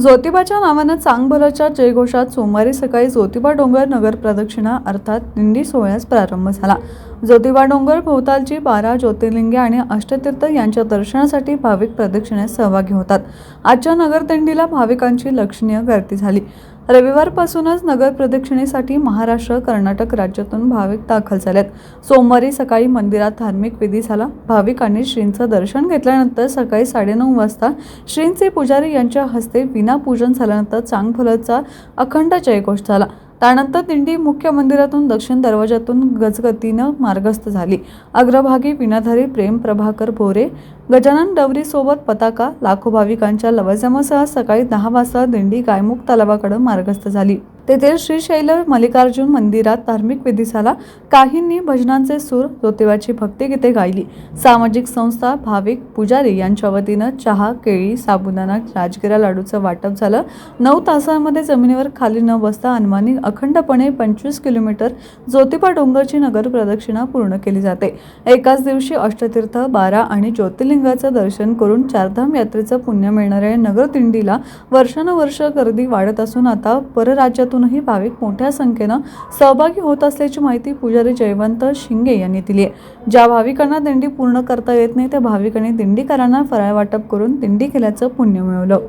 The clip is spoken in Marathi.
ज्योतिबाच्या नावानं चांगभलच्या जयघोषात सोमवारी सकाळी ज्योतिबा डोंगर नगर प्रदक्षिणा अर्थात दिंडी सोहळ्यास प्रारंभ झाला. ज्योतिबा डोंगर भोवतालची बारा ज्योतिर्लिंगे आणि अष्टतीर्थ यांच्या दर्शनासाठी भाविक प्रदक्षिणेत सहभागी होतात. आजच्या नगरदिंडीला भाविकांची लक्षणीय गर्दी झाली. रविवारपासूनच नगर प्रदक्षिणेसाठी महाराष्ट्र कर्नाटक राज्यातून भाविक दाखल झालेत. सोमवारी सकाळी मंदिरात धार्मिक विधी झाला. भाविकांनी श्रींचं दर्शन घेतल्यानंतर सकाळी साडेनऊ वाजता श्रींचे पुजारी यांच्या हस्ते पूजन झाल्यानंतर चांगफलचा अखंड जयघोष झाला. त्यानंतर दिंडी मुख्य मंदिरातून दक्षिण दरवाजातून गजगतीनं मार्गस्थ झाली. अग्रभागी विनाधारी प्रेम प्रभाकर भोरे गजानन डवरीसोबत पताका लाखो भाविकांच्या लवाजमासह सकाळी दहा वाजता दिंडी गायमुख तलावाकडे मार्गस्थ झाली. तेथील श्रीशैल मल्लिकार्जुन मंदिरात धार्मिक विधी झाला काहींनी भजनांचे सूर ज्योतिबाची भक्तिगीते गायली. सामाजिक संस्था भाविक पुजारी यांच्या वतीनं चहा केळी साबुदाणा राजगिरा लाडूचं वाटप झालं. नऊ तासांमध्ये जमिनीवर खाली न बसता अनमानी अखंडपणे पंचवीस किलोमीटर ज्योतिबा डोंगरची नगर प्रदक्षिणा पूर्ण केली जाते. एकाच दिवशी अष्टतीर्थ बारा आणि ज्योतिर्लिंगाचं दर्शन करून चारधाम यात्रेचं पुण्य मिळणाऱ्या नगरतिंडीला वर्षानुवर्ष गर्दी वाढत असून आता परराज्यातून परराज्यातूनही भाविक मोठ्या संख्येनं सहभागी होत असल्याची माहिती पुजारी जयवंत शिंगे यांनी दिली आहे. ज्या भाविकांना दिंडी पूर्ण करता येत नाही त्या भाविकांनी दिंडीकरांना फराळ वाटप करून दिंडी केल्याचं पुण्य मिळवलं.